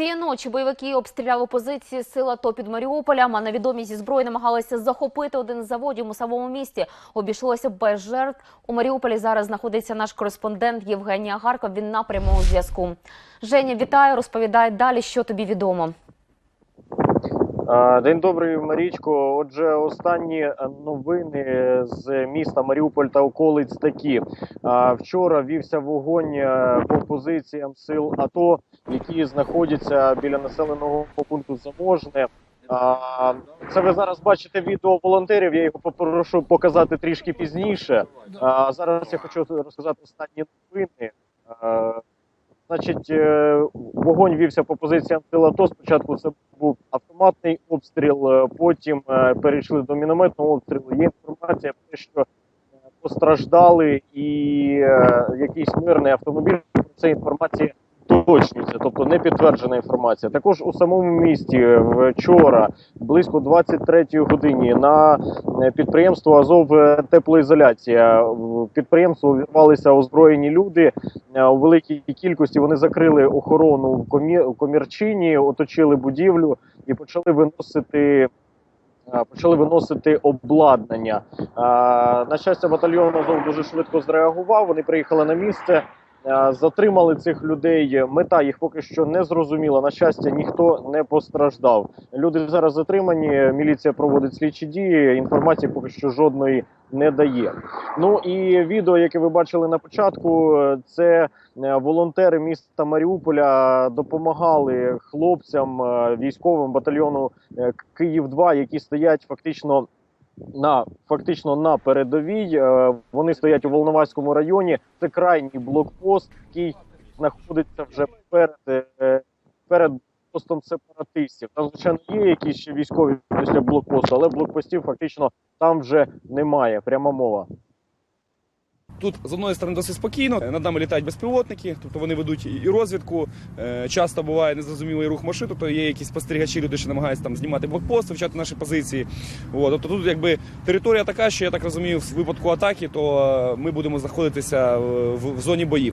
Цієї ночі бойовики обстріляли позиції сил АТО під Маріуполем, а невідомі зі зброї намагалися захопити один з заводів у самому місті. Обійшлося без жертв. У Маріуполі зараз знаходиться наш кореспондент Євгенія Гарков. Він на прямому зв'язку. Женя, вітаю. Розповідай далі, що тобі відомо. День добрий, Марічко. Отже, останні е, новини з міста Маріуполь та околиць такі. Вчора вівся вогонь е, по позиціям сил АТО, які знаходяться біля населеного пункту Заможне. Це ви зараз бачите відео волонтерів. Я його попрошу показати трішки пізніше. Зараз я хочу розказати останні новини. Значить, е, вогонь вівся по позиціям сил то Спочатку це був автоматний обстріл, е, потім е, перейшли до мінометного обстрілу. Є інформація про те, що постраждали і якийсь мирний автомобіль. Це інформація точніться, тобто не підтверджена інформація. Також у самому місті е, вчора, близько 23-ї годині, на е, підприємство Азов е, теплоізоляція. В підприємство увірвалися озброєні люди у великій кількості. Вони закрили охорону в комі- комірчині, оточили будівлю і почали виносити. Почали виносити обладнання. На щастя, батальйон Азов дуже швидко зреагував. Вони приїхали на місце, затримали цих людей. Мета їх поки що не зрозуміла. На щастя, ніхто не постраждав. Люди зараз затримані. Міліція проводить слідчі дії. Інформації поки що жодної не дає. Ну і відео, яке ви бачили на початку, е, це е, волонтери міста Маріуполя допомагали хлопцям е, військовим батальйону е, Київ 2 які стоять фактично. На фактично на передовій Е, вони стоять у Волноваському районі. Це крайній блокпост, який знаходиться вже перед, е, перед постом сепаратистів. Там звичайно є якісь ще військові після блокпосту, але блокпостів фактично там вже немає. Пряма мова. Тут з одної сторони досить спокійно. Над нами літають безпілотники, тобто вони ведуть і розвідку. Е, Часто буває незрозумілий рух машин, тобто є якісь спостерігачі, люди, що намагаються там знімати блокпост, вивчати наші позиції. От, тобто тут якби територія така, що я так розумію, в випадку атаки, то е, ми будемо знаходитися в, в зоні боїв.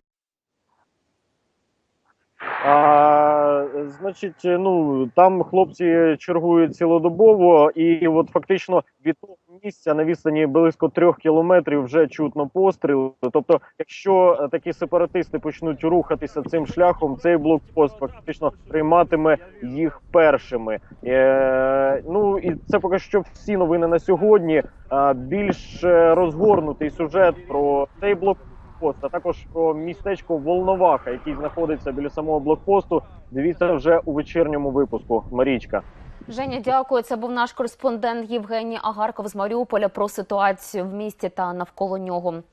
А, значить, ну там хлопці чергують цілодобово, і от фактично від того місця на відстані близько трьох кілометрів вже чутно постріл. Тобто, якщо е, такі сепаратисти почнуть рухатися цим шляхом, цей блокпост фактично прийматиме їх першими. Е, ну і це поки що всі новини на сьогодні. А, більш е, розгорнутий сюжет про цей блокпост блокпост, а також про містечко Волноваха, який знаходиться біля самого блокпосту. Дивіться вже у вечірньому випуску. Марічка. Женя, дякую. Це був наш кореспондент Євгеній Агарков з Маріуполя про ситуацію в місті та навколо нього.